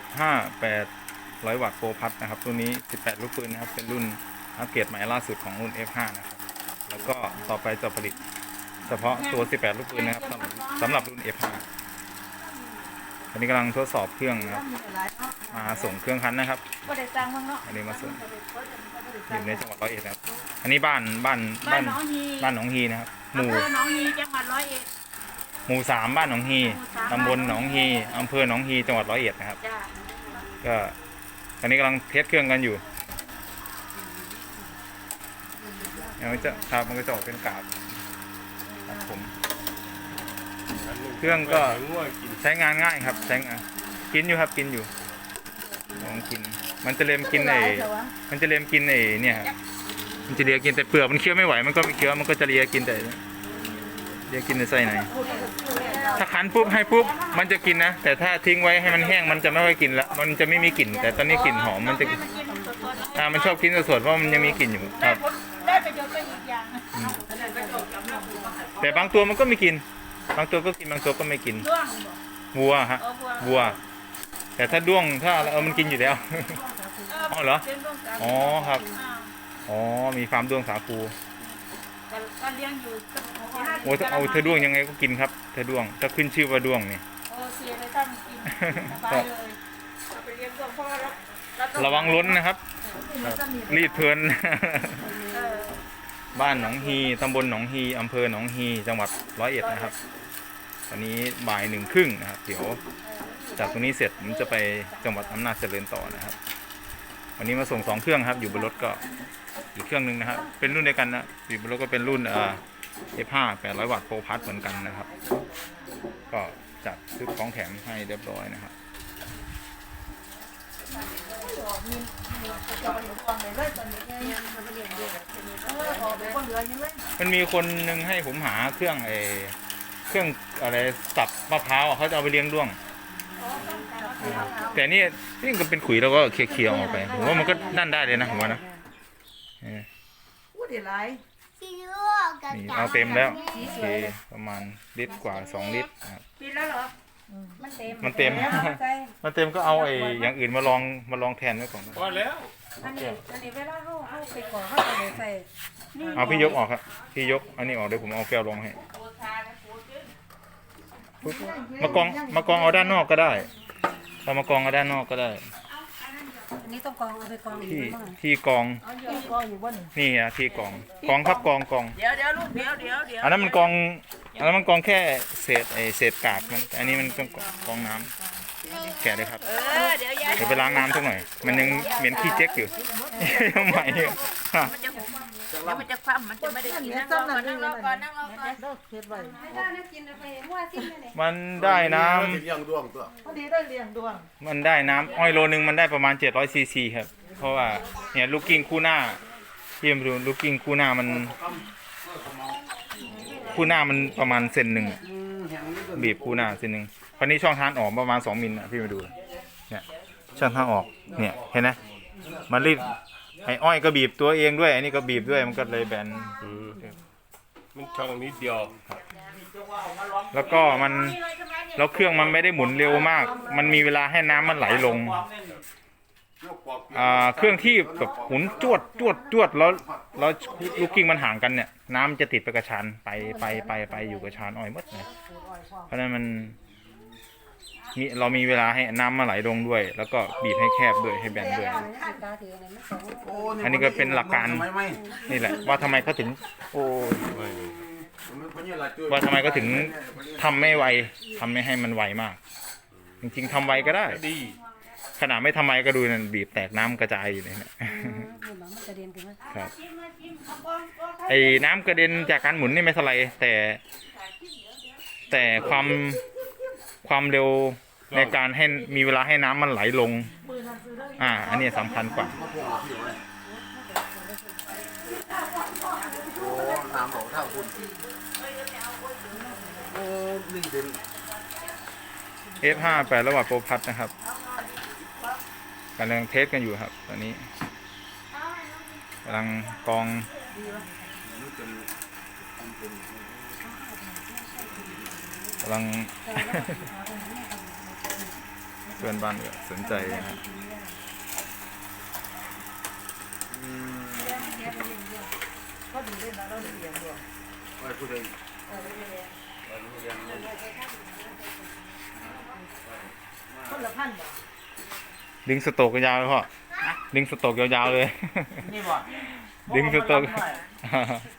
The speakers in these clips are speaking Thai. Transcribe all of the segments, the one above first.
F5 800 วัตต์โปรพัทนะครับรุ่นนี้ 18 ลูกปืนนะครับ เป็นรุ่นอัปเกรดใหม่ล่าสุดของรุ่น F5 นะครับ แล้วก็ต่อไปจะผลิต เฉพาะตัว 18 ลูกปืนนะครับสำหรับสำหรับรุ่น F5 อันนี้กำลังทดสอบเครื่องนะครับ มาส่งเครื่องคันนะครับ ก็ได้ตังค์มั้งเนาะอันนี้มาส่งอยู่ในจังหวัดร้อยเอ็ดนะครับ อันนี้บ้านบ้านบ้าบ้านนหนองฮีบ้านหนองฮีนะครับหมู่อำเภอหนองฮีจังหวัดร้อยเอ็ด หมู่สามบ้านหนองฮีหมู่สามตำบลหนองฮีอำเภอหนองฮีจังหวัดร้อยเอ็ดนะครับ จ้าก็ตอนนี้กำลังเทสเครื่องกันอยู่เดี๋ยวมันจะครับมันก็จะออกเป็นกาบครับผม เครื่องก็ง่วงกินใช้งานง่ายครับใช้งานกินอยู่ครับกินอยู่ลองกิน มันจะเล็มกินไอ้มันจะเล็มกินไอ้เนี่ยครับมันจะเลียกินแต่เปลือกมันเคี้ยวไม่ไหวมันก็ไม่เคี้ยวมันก็จะเลียกินแต่ เลียกินแต่ไส้ในถ้าคั้นปุ๊บให้ปุ๊บมันจะกินนะ แต่ถ้าทิ้งไว้ให้มันแห้งมันจะไม่ค่อยกินละ มันจะไม่มีกลิ่น แต่ตอนนี้กลิ่นหอมมันจะให้มันกินสดๆอ่ามันชอบกินสดๆเพราะมันยังมีกลิ่นอยู่คได้รับผลได้ประโยชน์ไปอีกอย่างแต่บางตัวมันก็ไม่กิน บางตัวก็กินบางตัวก็ไม่กินด้วงบอกวัวฮะเออบัววัว แต่ถ้าด้วงถ้าเออมันกินอยู่แล้ว อ๋อเหรอ เป็นด้วงสาอ๋อครับอ่าอ๋อมีฟาร์มด้วงสาคู แต่ก็เลี้ยงอยู่สักโอ้ถ้าเอาเธอด้วงยังไงก็กินครับเธอด้วงถ้าขึ้นชื่อว่าด้วงนี่โอเคเลยท่านกินสบายเลยเอาไปเลี้ยงด้วงเพราะว่าเราเราต้องระวังล้นนะครับ รีดเพลิน เออบ้านหนองฮี ตำบลหนองฮี อำเภอหนองฮี จังหวัดร้อยเอ็ดนะครับ ตอนนี้บ่ายหนึ่งครึ่งนะครับ เดี๋ยวจากตรงนี้เสร็จผมจะไปจังหวัดอำนาจเจริญต่อนะครับ วันนี้มาส่งสองเครื่องครับ อยู่บนรถก็อีกเครื่องหนึ่งนะครับ เป็นรุ่นเดียวกันนะอยู่บนรถก็เป็นรุ่นเอ่อ F5 800 วัตต์โปรพัทเหมือนกันนะครับ ก็จัดซื้อของแถมให้เรียบร้อยนะครับมันมีคนหนึ่งให้ผมหาเครื่องไอเครื่องอะไรสับมะพร้าวเขาจะเอาไปเลี้ยงด้วง แต่นี่นี่ก็เป็นขุยแล้วก็เคลียร์ๆออกไปผมว่ามันก็นั่นได้เลยนะผมว่านะเออพูดเดี๋ยวไรนี่เอาเต็มแล้วโอเคประมาณลิตรกว่าสองลิตรนะครับ กินแล้วเหรอ มันเต็มมันเต็มมันเต็มก็เอาไอ้อย่างอื่นมาลองมาลองแทนไว้ก่อนพอแล้วอันนี้อันนี้เวลาเขาเขาไปก่อเขาจะเลยใส่เอาพี่ยกออกครับพี่ยกอันนี้ออกเดี๋ยวผมเอาแก้วลงให้ปุ๊บมากองมากองเอาด้านนอกก็ได้ เรามากองเอาด้านนอกก็ได้ อันนี้ต้องกองเอาไปกองอยู่ที่บ้างที่กองเอาเยอะกองอยู่บนนี่ฮะที่กอง กองครับกองกอง เดี๋ยวเดี๋ยวลูกเดี๋ยวเดี๋ยวเดี๋ยวอันนั้นมันกอง อันนั้นมันกองแค่เศษไอเศษกากมัน อันนี้มันต้องกองน้ำแกะเลยครับ เออเดี๋ยวยายเดี๋ยวไปล้างน้ำสักหน่อย มันยังเหม็นขี้เจ๊กอยู่ ยังใหม่อยู่ฮะมันจะหุ บเดี๋ยวมันจะคว่ำมันจะไม่ได้กินนั่งรอก่อนนั่งรอก่อนนั่งรอก่อนเลิกเฮ็ดไว้มันได้น้ำเลี้ยงด้วงตัวพอดีได้เลี้ยงดวง มันได้น้ำอ้อยโลนึงมันได้ประมาณ700ซีซีครับ เพราะว่าเนี่ยลูกกิ้งคู่หน้าที่มาดูลูกกิ้งคู่หน้ามัน คู่หน้ามันประมาณเซนหนึ่งอะบีบคู่หน้าเซนหนึ่งคราวนี้ช่องทางออกประมาณ2มิลนะพี่มาดูเนี่ยช่องทางออกเนี่ยเห็นไหมมันรีด ไอ้อ้อยก็บีบตัวเองด้วย อันนี้ก็บีบด้วยมันก็เลยแบนมันช่องนิดเดียว แล้วก็มันแล้วเครื่องมันไม่ได้หมุนเร็วมาก มันมีเวลาให้น้ำมันไหลลงอ่าเครื่องที่แบบหมุนจวดจวดจวดแล้วแล้วลูกกิ้งมันห่างกันเนี่ย น้ำจะติดไปกระชานไปไปไปไปอยู่กระชานอ้อยหมดเลยเพราะฉะนั้นมัน มีเรามีเวลาให้น้ำมาไหลลงด้วย แล้วก็บีบให้แคบด้วยให้แบนด้วย อันนี้ตาถืออันนี้มันสองอันนี้ก็เป็นหลักการ นี่แหละ ว่าทำไมเขาถึง โอ้ว่าทำไมเขาถึงทำไม่ไวทำไม่ให้มันไวมาก จริงๆทำไวก็ได้ ดีขนาดไม่ทำไมก็ดูนั่นบีบแตกน้ำกระจายอยู่เลยเนี่ยนี่มันมันกระเด็นขึ้นมาครับไอ้น้ำกระเด็นจากการหมุนนี่ไม่เท่าไหรแต่ แต่ความความเร็ว ในการให้มีเวลาให้น้ำมันไหลลง อ่า อันนี้สำคัญกว่าโอ้น้ำบอกเท่าคุณโอ้นี่เป็น F5 แปดระหว่างโปรพัทนะครับกำลังเทสกันอยู่ครับ ตอนนี้กำลังกรองกำลัง เพื่อนบ้านก็สนใจนะครับก็ดีด้วยนะเราเลี้ยงด้วยไว้ผู้ใดคนละพันบ่ดึงสโตกยาวเลยพ่อดึงสโตกยาวๆเลยนี่บ่ดึงสโตก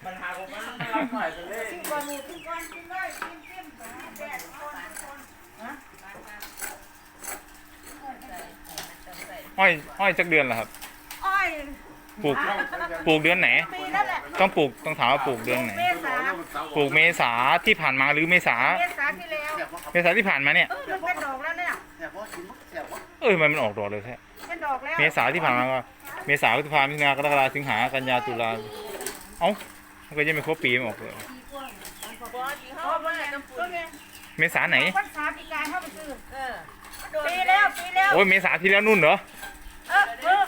ปัญหาของมันมันรับหน่อยไปเลย กินก่อนมีกินก่อนกินเลยกินกินแดดคนคนฮะ อ้อยอ้อยจักเดือนเหรอครับ อ้อยปลูก ปลูกเดือนไหน ปีนั่นแหละต้องปลูกต้องถามว่าปลูกเดือนไหน เมษาปลูกเมษาที่ผ่านมาหรือเมษา เมษาที่แล้วเมษาที่ผ่านมาเนี่ย เออมันเป็นดอกแล้วเนี่ยเอ้ยทำไมันมันออกดอกเลยแท้เป็นดอกแล้วเมษาที่ผ่านมาก็เมษาพฤษภามิถุนากรกฎาสิงหากันยาตุลาเอ้ามันก็ยังไม่ครบปีมันออกเลย เพราะว่าก็ไงเมษาไหนพรรษาปีการเข้าไปซื้อเออ ปีแล้วปีแล้วโอ้ยเมษาที่แล้วนู่นเหรอ เออเออ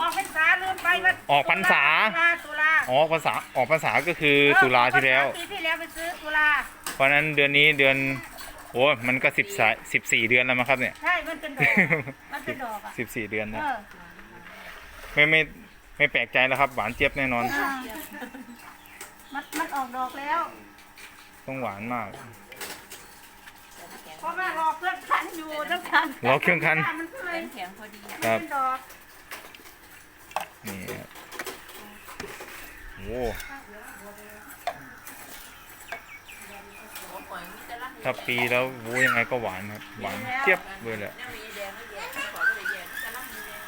ออกพรรษาลืมไปว่าออกพรรษา ตุลาตุลาอ๋อภาษาออกภาษาก็คือตุลาที่แล้วปีที่แล้วไปซื้อตุลาเพราะฉะนั้นเดือนนี้เดือนโอ้ยมันก็สิบสสิบสี่เดือนแล้วมั้งครับเนี่ย ใช่มันเป็นดอกมันเป็นดอกอะสิบสี่เดือนเอนะอไม่ไม่ไม่แปลกใจแล้วครับ หวานเจี๊ยบแน่นอนอ่ามันมันออกดอกแล้วต้องหวานมาก เพราะว่ารอเครื่องคันอยู่น้ำคันรอเครื่องคัน มันก็เลยแข็งพอดีครับ เป็นดอกนี่ครับโอ้ ถ้าปีแล้วโว้ยังไงก็หวานครับ หวานเจี๊ยบเลยแหละยังมีแดงไม่แดงขอไม่แดงจะรับมีแดง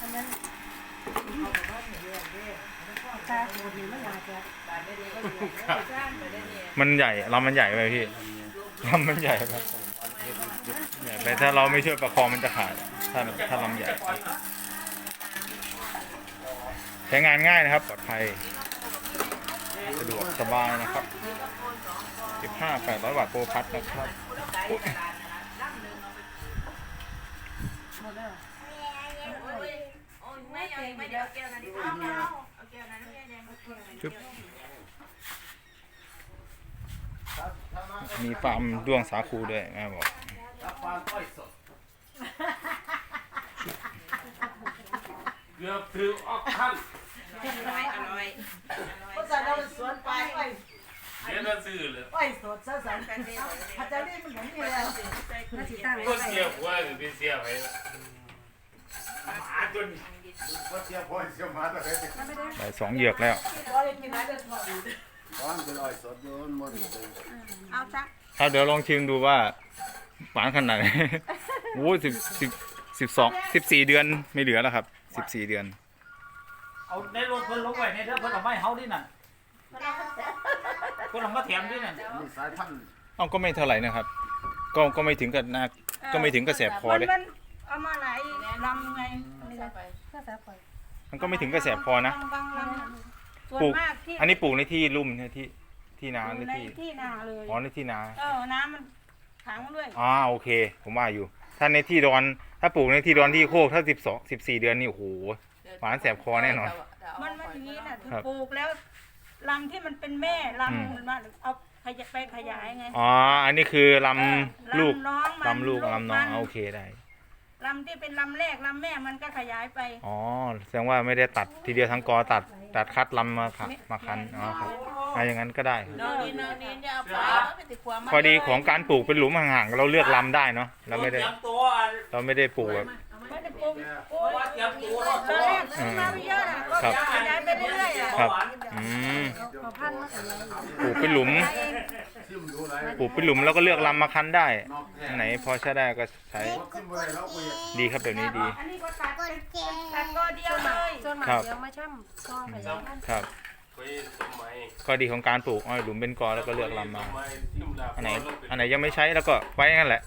อันนั้นตาโคดีมันอาจจะมันใหญ่ลำมันใหญ่ไปพี่ ลำมันใหญ่ไปใหญ่ไปถ้าเราไม่ช่วยประคองมันจะขาด ถ้าถ้าลำใหญ่ ใช้งานง่ายนะครับ ปลอดภัย สะดวกสบายนะครับ 15 800บาทโปรพัทนะครับชุบ มีฟาร์มด้วงสาคูด้วยแม่บอกรับฟาร์มอ้อยสดเกือบถือออกขั้นอร่อยอร่อยก็จะเราสวนไปไปเดี๋ยวก็ซื้อเลยไปสดซะสันกันดีพัชรีมันเหมือนนี่แล้วน่าสิตั้งก็ไว้เสียหัวหรือไม่เสียไว้อาจนก็เสียพ่อเสียมาแต่ได้ได้สองเหยือกแล้ว ก็เลยกินอะไรเดือดร้อนตอนเป็นอ้อยสดโยนหมดเอาซะถ้าเดี๋ยวลองชิมดูว่าหวานขนาดไหน โอ้สิบสิบสิบสองสิบสี่เดือนไม่เหลือแล้วครับสิบสี่เดือน เอาในรถเพิ่นลงไว้ในเด้อเพิ่นเอาไม้เฮาดินั่นเพิ่นเอามาแถมดินั่นมีสายพันธุ์เอ้าก็ไม่เท่าไหร่นะครับ ก็ก็ไม่ถึงกับนาก็ไม่ถึงกับแสบคอเลย มันเอามาไหนลำไงนี่ละเพื่อสาปล่อยมันก็ไม่ถึงกับแสบคอนะ บางลำ ส่วนปลูก มากที่อันนี้ปลูกในที่ลุ่มเนี่ยที่ที่นาหรือในที่ที่นาเลยอ๋อในที่นา เออน้ำมันขังด้วยอ๋อโอเค ผมว่าอยู่ ถ้าในที่ดอน ถ้าปลูกในที่ดอนที่โคกถ้าสิบสองสิบสี่เดือนนี่โอ้โห หวานแสบคอแน่นอน มันมันอย่างนี้น่ะถึงครับปลูกแล้วลำที่มันเป็นแม่อืม ลำมันมาเอาขยายไปขยายไง อ๋อ อันนี้คือลเออำลูกน้องมันลำลูกลำน้องมัอ่าโอเคได้ ลำที่เป็นลำแรกลำแม่มันก็ขยายไป อ๋อ แสดงว่าไม่ได้ตัดทีเดียวทั้งกอตัด ตัดคัดลำมาค่ะมาคันอ๋อครับอ่าอย่างนั้นก็ได้ครับนอนนี่นอนนี่จะเอาไปไม่ติดความพอดีของการปลูกเป็นหลุมห่างๆเราเลือกลำได้เนาะเราไม่ได้เตรียมตัวอันเราไม่ได้ปลูกแบบ ไม่ได้ปลูกปลูกว่าเตรียมตัวตอนแรกซื้อมาไม่เยอะน่ะก็ครับ ขยายไปเรื่อยๆอะครับ อืมเอาเอาพันมาขยายปลูกเป็นหลุม ซิมดูไรปลูกเป็นหลุมแล้วก็เลือกลำมาคันได้นอกแท้อันไหนพอใช้ได้ก็ใช้ ซิมอะไรเราคุยดีครับแบบนี้ดี อันนี้ก็ตัดเป็นตัดก็เดียวเลยจนหมาครับเดี๋ยวมาช่ำซองขยายพันธุ์ครับ คุยสมัยก็ดีของการปลูกอ้อยหลุมเป็นกอแล้วก็เลือกลำมาสยซิมลาอันไหนอันไหนยังไม่ใช้แล้วก็ไว้งั้นแหละ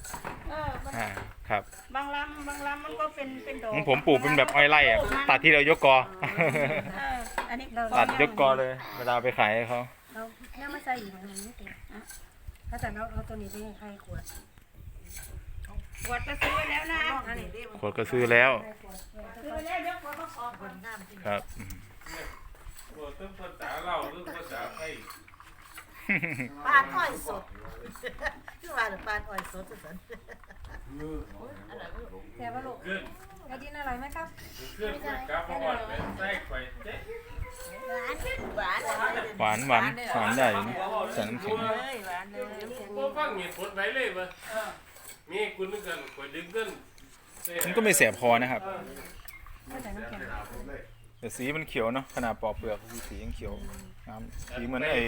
เออมันอ่าครับ บางลำบางลำมันก็เป็นเป็นดอกของผมปลูกเป็นแบบอ้อยไร่อะตัดที่เรายกกอ เอออันนี้ตัดยกกอเลย เวลาไปขายให้เขาเราเนี่ยมาใส่อีกมันไม่เต็มถ้าแต่เราเอาตัวนี้ไปให้ใครขวดขวดก็ซื้อไว้แล้วนะอันนี้ขวดก็ซื้อแล้วใครขวดซื้อไว้แล้วเดี๋ยวขวดก็ออกก่อน ครับอืม โอ้ต้องภาษาเราหรือภาษาไทยปานอ้อยสดคือว่าปานอ้อยสดสันแต่ว่าลูกขึ้นไอ้ดินอร่อยไหมครับขึ้นขึ้นกับประวัติเป็นไส้ไข่เจ๊หวานหวานหวานหวานได้อยู่นะใส่น้ำแข็งเลยหวานเลยก็ฟังเหตุผลไปเลยบ่มีคุณนึกกันกดดึงขึ้นมันก็ไม่แสบคอนะครับก็ใส่น้ำแข็ง แต่สีมันเขียวเนาะขนาดปอกเปลือกสียังเขียวน้ำสีเหมือนไอ้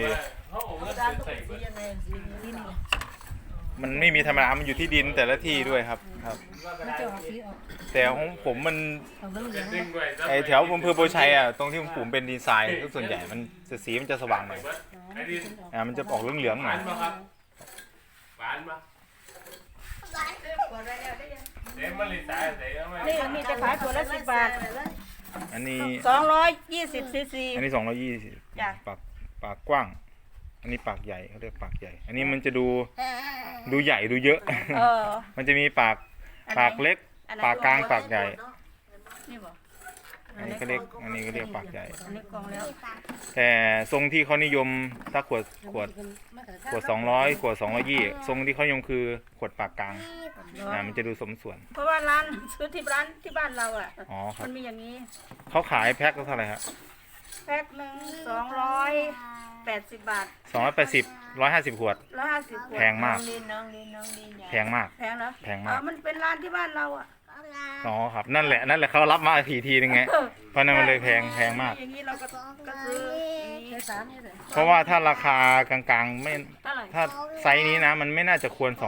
เขาเอาเงินดาวใส่สีเบิดยังไงสีที่นี่มันไม่มีธรรมดามันอยู่ที่ดินแต่ละที่ด้วยครับครับ มันจะออกสีออกแต่ของผมมันออกเหลืองดึงไว้ไอแถวอำเภอโพชัยอะตรงที่ผมปลูกเป็นดีไซน์ส่วนใหญ่มันจะสีมันจะสว่างหน่อยอ่ามันจะออกเหลืองๆหน่อยหวานปะเดี๋ยวมันเลยตายเดี๋ยวมันนี่มีจะขายตัวละสิบบาท อันนี้ สองร้อยยี่สิบซีซี อันนี้สองร้อยยี่สิบจ้ะ ปากปากกว้าง อันนี้ปากใหญ่เขาเรียกปากใหญ่ อันนี้มันจะดูดูใหญ่ดูเยอะ เออ มันจะมีปากปากเล็กปากกลางปากใหญ่ นี่บ่อั นนี้ก็เรียกอันนี้ก็เรียกปากใหญ่ อันนี้กล่องแล้วแต่ทรงที่เขานิยมถ้าขวดขวดขวดสองร้อยขวดสองร้อยยี่ทรงที่เขานิยมคือขวดปากกลางอ่ามันจะดูสมส่วน เพราะว่าร้านซื้อที่ร้านที่บ้านเราอะอ๋อครัมับนมีอย่างนี้เขาขายแพ็คละเท่าไหร่ครับแพ็คหนึ่งสองร้อยแปดสิบบาทสองร้อยแปดสิบร้อยห้าสิบขวดร้อยห้าสิบแพงมากน้องลินน้องลินน้องลินใหญ่แพงมากแพงเหรอแพงมากเออมันเป็นร้านที่บ้านเราอะ อ๋อครับนั่นแหละนั่นแหละเขารับมาทีทีนึงไงเพราะนั้นมันเลยแพงแพงมาก อย่างนี้เราก็ก็ซื้ออย่างนี้ใช้สามนี่เลยเพราะว่าถ้าราคากลางๆไม่เท่าไหร่ถ้าไซส์นี้นะ มันไม่น่าจะควร200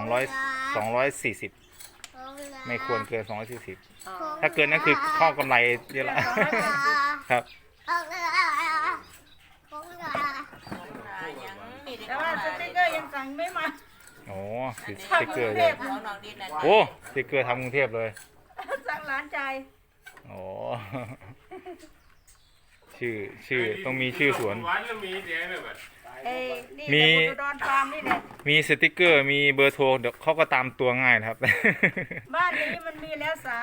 240 ไม่ควรเกิน240ถ้าเกินนั่นคือเข้ากำไรเยอะละ ครับ ยังมีเด็กแต่ว่าสติ๊กเกอร์ยังสั่งไม่มา โอ้ติดสสั่งติ๊กกเกรุอร์งเลเทยพของน้องลินนะโอ้สติ๊กเกอร์ทำกรุงเทพเลย สั่งร้านใจายโอ้ชื่อชื่อต้องมีชื่อสวนหวานแล้วมีเดี๋ยวเนี่ยแบบเอ้ยนี่มีมีอุดรฟาร์มนี่แหละมีสติ๊กเกอร์มีเบอร์โทรเดี๋ยวเขาก็ตามตัวง่ายนะครับ บ้านนี้มันมีแล้วสา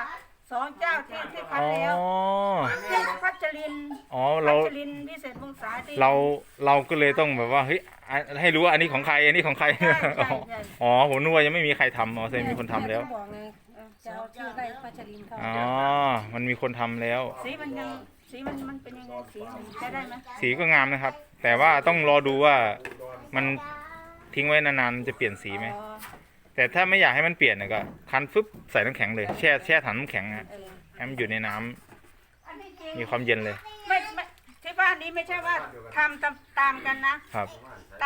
สองเจ้าที่ที่คัอ๋นอแล้วที่พัชรินอ๋อพัเราชรินพิเศษวงศาที่ เราเราก็เลยต้องแบบว่าเฮ้ยอะให้รู้ว่าอันนี้ของใครอันนี้ของใครใช่ใช่ใช่ อ๋อผมนึกว่ายังไม่มีใครทำอ๋อแสดงมีคนทำแล้วม่บอกไงเออ จะเอาชื่อได้ปัจจรินเข้าอ๋อ มันมีคนทำแล้ว สีมันยังสีมันมันเป็นยังไงสีมันใช้ได้ไหมสีก็งามนะครับ แต่ว่าต้องรอดูว่ามันทิ้งไว้นานๆมันจะเปลี่ยนสีไหม อ๋อแต่ถ้าไม่อยากให้มันเปลี่ยนน่ะก็คั้นฟึบใส่น้ำแข็งเลยแช่แช่ถังน้ำแข็งนะเออให้มันอยู่ในน้ำอันที่จริงมีความเย็นเลยไม่ไม่ที่บ้านนี้ไม่ใช่ว่าทำตามตามกันนะ ครับ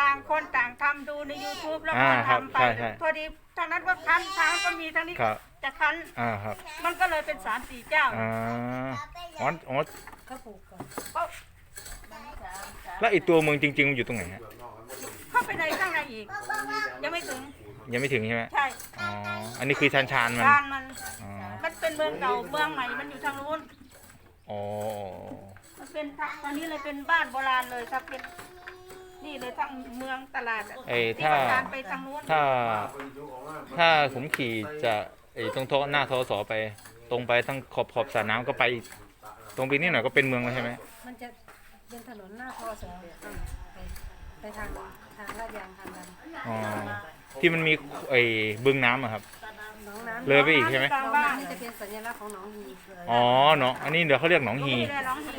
ต่างคนต่างทำดูใน YouTube แล้วก็อ่าครับทำไปใช่ใช่ พอดีทางนั้นก็คันทางนั้นก็มีทางนี้ ครับ จะคันอ่าครับมันก็เลยเป็นสามสี่เจ้าอ่าอ๋ออ๋อเขาปลูกก่อนแล้วไอตัวเมืองจริงๆมันอยู่ตรงไหนฮะเข้าไปในข้างในอีก ยังไม่ถึง ยังไม่ถึงใช่ไหมใช่อ๋ออันนี้คือชานชานๆมันการมันอ๋อมันเป็นเมืองเก่าเมืองใหม่มันอยู่ทางนู้นอ๋อมันเป็นทางตอนนี้เลยเป็นบ้านโบราณเลยครับเป็นนี่เลยทางเมืองตลาดอะไอ้ที่ถ้าประการไปทางนู้นถ้า ถ้าผมขี่จะ ไอ้ตรงโทหน้าทศไป ตรงไปทั้งขอบขอบสระน้ำก็ไปตรงไปนี่หน่อยก็เป็นเมืองแล้วใช่ไหมมันจะเป็นถนนหน้าพอสอไปไปทางทางลาดยางทางดันอ๋อที่มันมีไอ้บึงน้ำอะครับ หน้องน้ำเลยไปอีกใช่ไหมกลางหนองบ้านน้ำนี่จะเป็นสัญลักษณ์ของหนองฮีอ๋อเนาะอันนี้เดี๋ยวเขาเรียกหนองฮีนี่แหละน้องฮี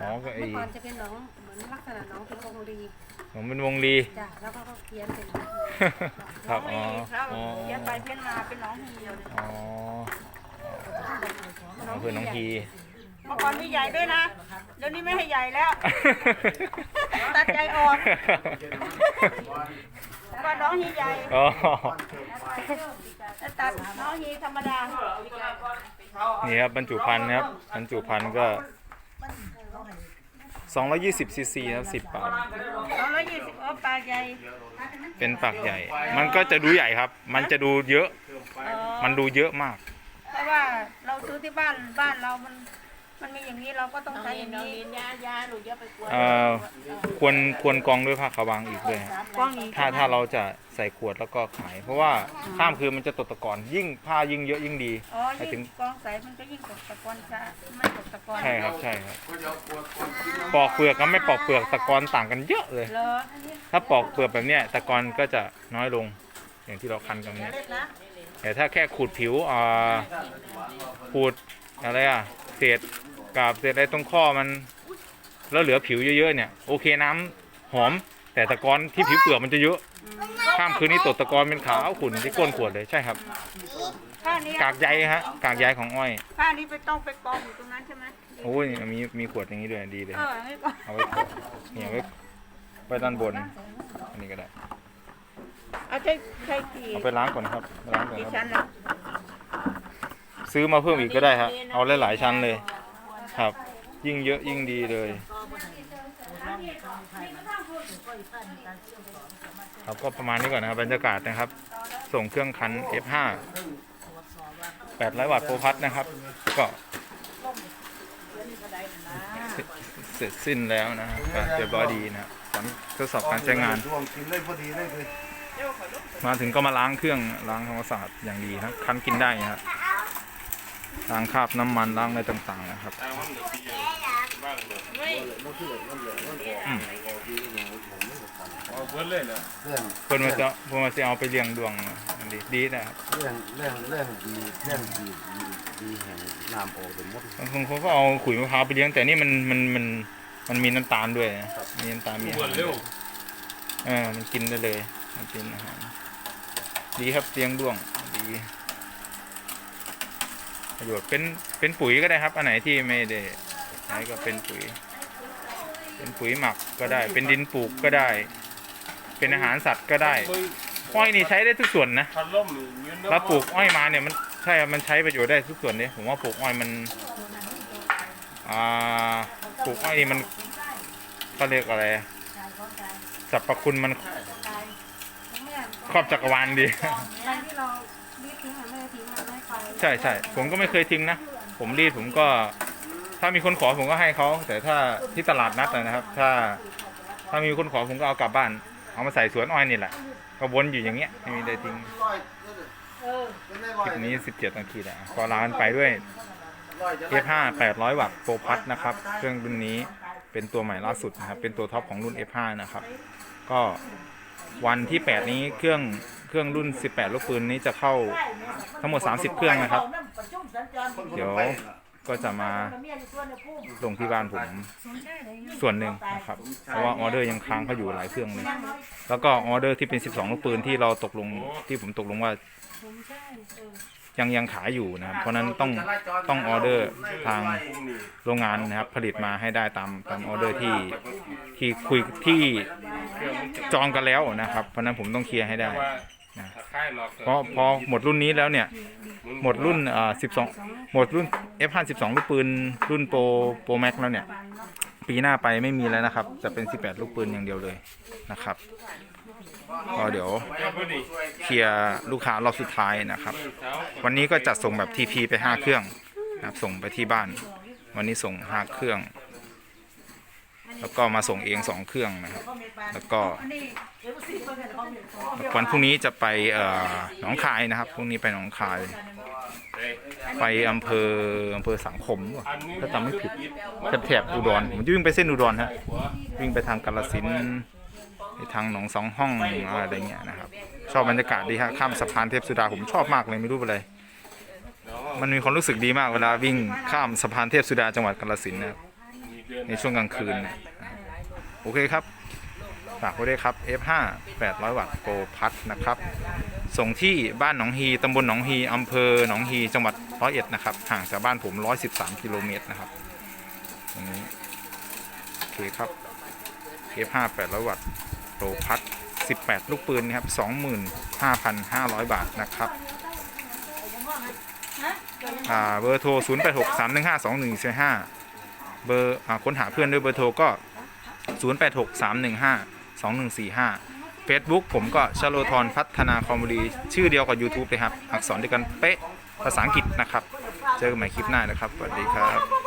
อ๋อก็ไอ้ เมื่อก่อนจะเป็นหนองเหมือนลักษณะหนองเป็นวงรี หนองเป็นวงลี จ้ะแล้วก็เขียนเป็นครับน้อ๋อองฮีครับอ๋อเพี้ยนไปเพี้ยนมาเป็นน้องฮีเลยอ๋ออ๋อคือหนองฮี เมื่อก่อนมีใหญ่ด้วยนะเดี๋ยวนี้ไม่ให้ใหญ่แล้วตัดใจออกว่าน้องฮีใหญ่อ๋อแล้วตัดน้องฮีธรรมดานี่ครับบรรจุภัณฑ์นะครับบรรจุภัณฑ์ก็ 220ซีซีครับ10บาทสองร้อยยี่สิบโอ้ปลาใหญ่เป็นปากใหญ่ มันก็จะดูใหญ่ครับ มันจะดูเยอะ อ๋อมันดูเยอะมาก เพราะว่าเราซื้อที่บ้านบ้านเรามัน มันมีอย่างนี้เราก็ต้องน้องใช้อเรียนย่างน้องนี้เรียนยายาหนูจะไปกวนเอ่อ ควรควรกรองด้วยผ้าขาวบางอีกด้วยฮะกล้องอีกถ้าถ้าเราจะใส่ขวดแล้วก็ขาย เพราะว่าข้ามคืนมันจะตกตะกอนยิ่งผ้ายิ่งเยอะยิ่งดีอ๋อหมายถึยิ่งงกล้องใสมันก็ยิ่งตกตะกอนจะไม่ตกตะกอนใช่ครับใช่ครับก็จะปวดปวดกินน้ำปอกเปลือกกับไม่ปอกเปลือกตะกอนต่างกันเยอะเลย เหรอถ้าปอกเปลือกแบบเนี้ยตะกอนก็จะน้อยลงอย่างที่เราคันกันเนี่ย เล็กนะแต่ถ้าแค่ขูดผิวอ่าขูดอะไรอะ เศษกาบเศษอะไรตรงข้อมัน แล้วเหลือผิวเยอะๆเนี่ยโอเคน้ำหอม แต่ตะกอนที่ผิวเปลือกมันจะเยอะข้ามคืนนี้ตกตะกอนเป็นขาวขุ่นที่ก้นขวดเลยใช่ครับ ผ้านี้กากใยฮะกากใยของอ้อยผ้านี้ไปต้องไปกองอยู่ตรงนั้นใช่ไหมโอ้ยมีมีขวดอย่างนี้ด้วยดีเลย เออไม่กองเอาไว้ขวดเนี่ยไว้ไว้ด้านบน อันนี้ก็ได้ เอาใช้ใช้กี่เอาไปล้างก่อนครับล้างก่อนกี่ครับชั้นล่ะ ซื้อมาเพิ่มอีกก็ได้ครับเอาหลายๆชั้นเลย ครับ ยิ่งเยอะยิ่งดีเลย ครับก็ประมาณนี้ก่อนนะครับบรรยากาศนะครับ ส่งเครื่องคัน F5 800 วัตต์โฟพัทนะครับ ก็เสร็จสิ้นแล้วนะครับก็เรียบร้อยดีนะครับสำหรับทดสอบการใช้งาน ช่วงกินได้พอดีเลยคือมาถึงก็มาล้างเครื่องล้างทำความสะอาดอย่างดีครับคันกินได้ครับ ล้างคราบน้ำมันล้างอะไรต่างๆนะครับอืมเอาเบิดเลยเหรอเรื่องเพิ่นมาจะเพิ่นมาจะเอาไปเลี้ยงดวงอันดีดีนะครับเรื่องเรื่องเรื่องดีเรื่องดีดีดีแห่งน้ำโอเป็นหมดบางคนเขาก็เอาขุยมะพร้าวไปเลี้ยงแต่นี่มันมันมันมันมีน้ำตาลด้วยนะมีน้ำตาลมีอาหารด้วยเออมันกินได้เลยมันกินอาหารดีครับเลี้ยงด้วงดี ประโยชน์เป็นเป็นปุ๋ยก็ได้ครับ อันไหนที่ไม่ได้ใช้ก็เป็นปุ๋ย เป็นปุ๋ยหมักก็ได้ เป็นดินปลูกก็ได้ เป็นอาหารสัตว์ก็ได้อ้อยนี่ใช้ได้ทุกส่วนนะพัดลมยืนเราปลูกอ้อยมาเนี่ยมันใช่ครับมันใช้ประโยชน์ได้ทุกส่วนเลยผมว่าปลูกอ้อยมันอ่าปลูกอ้อยนี่มันก็เรียกอะไรสรรพคุณมันครอบจักรวาลดี ใช่ใช่ผมก็ไม่เคยทิ้งนะ ผมรีดผมก็ ถ้ามีคนขอผมก็ให้เขาแต่ถ้าที่ตลาดนัดนะครับ ถ้า ถ้ามีคนขอผมก็เอากลับบ้าน เอามาใส่สวนอ้อยนี่แหละก็วนอยู่อย่างเงี้ยไม่มีได้ทิ้งคลิปนี้ 17 นาทีแล้วก็ลากันไปด้วย F5 800 วัตต์โปรพัทนะครับ เครื่องรุ่นนี้เป็นตัวใหม่ล่าสุดนะครับ เป็นตัวท็อปของรุ่น F5 นะครับ ก็วันที่ 8 นี้เครื่อง เครื่องรุ่น 18 ลูกปืนนี้จะเข้าทั้งหมด 30 เครื่องนะครับ เดี๋ยวก็จะมาลงที่บ้านผมส่วนหนึ่งนะครับ เพราะว่าออเดอร์ยังค้างเขาอยู่หลายเครื่องเลยแล้วก็ออเดอร์ที่เป็น 12 ลูกปืนที่เราตกลงที่ผมตกลงว่ายังยังขายอยู่นะครับเพราะนั้นต้องต้องออเดอร์ทางโรงงานนะครับ ผลิตมาให้ได้ตามตามออเดอร์ที่ที่คุยที่จองกันแล้วนะครับ เพราะนั้นผมต้องเคลียร์ให้ได้ นะเพราะพอหมดรุ่นนี้แล้วเนี่ย หมดรุ่นอ่า12หมดรุ่น F5 12ลูกปืนรุ่นโปรโปรแม็กแล้วเนี่ย ปีหน้าไปไม่มีแล้วนะครับ จะเป็น 18 ลูกปืนอย่างเดียวเลยนะครับก็เดี๋ยวเคลียร์ลูกค้ารอบสุดท้ายนะครับ วันนี้ก็จัดส่งแบบ TP ไป 5 เครื่องนะครับส่งไปที่บ้าน วันนี้ส่ง 5 เครื่อง แล้วก็มาส่งเอง2เครื่องนะครับ แล้วก็วันพรุ่งนี้จะไปหนองคายนะครับพรุ่งนี้ไปหนองคาย ไปอำเภออำเภอสังคมถ้าจำไม่ผิดแถบอุดรผมจะวิ่งไปเส้นอุดรฮะวิ่งไปทางกาลสินไปทางหนองสองห้องอะไรเงี้ยนะครับ ชอบบรรยากาศดีฮะข้ามสะพานเทพสุดาผมชอบมากเลยไม่รู้เป็นไรมันมีความรู้สึกดีมากเวลาวิ่งข้ามสะพานเทพสุดาจังหวัดกาลสินนะครับ ในช่วงกลางคืนเนี่ยโอเคครับฝากไว้ด้วยครับ F5 800 วัตต์โปรพัทนะครับ ส่งที่บ้านหนองฮีตำบลหนองฮีอำเภอหนองฮีจังหวัดร้อยเอ็ดนะครับ ห่างจากบ้านผม 113 กิโลเมตรนะครับตรงนี้โอเคครับ F5 800 วัตต์โปรพัท18 ลูกปืนนะครับ 25,500 บาทนะครับอ่าเบอร์โทร 086 315 2145 เบอร์ค้นหาเพื่อนด้วยเบอร์โทรก็ 086 315 2145 Facebook ผมก็ชโลทรพัฒนาคอมมูดีชื่อเดียวกับ YouTube เลยครับ อักษรเดียวกันเป๊ะภาษาอังกฤษนะครับ เจอกันใหม่คลิปหน้านะครับสวัสดีครับ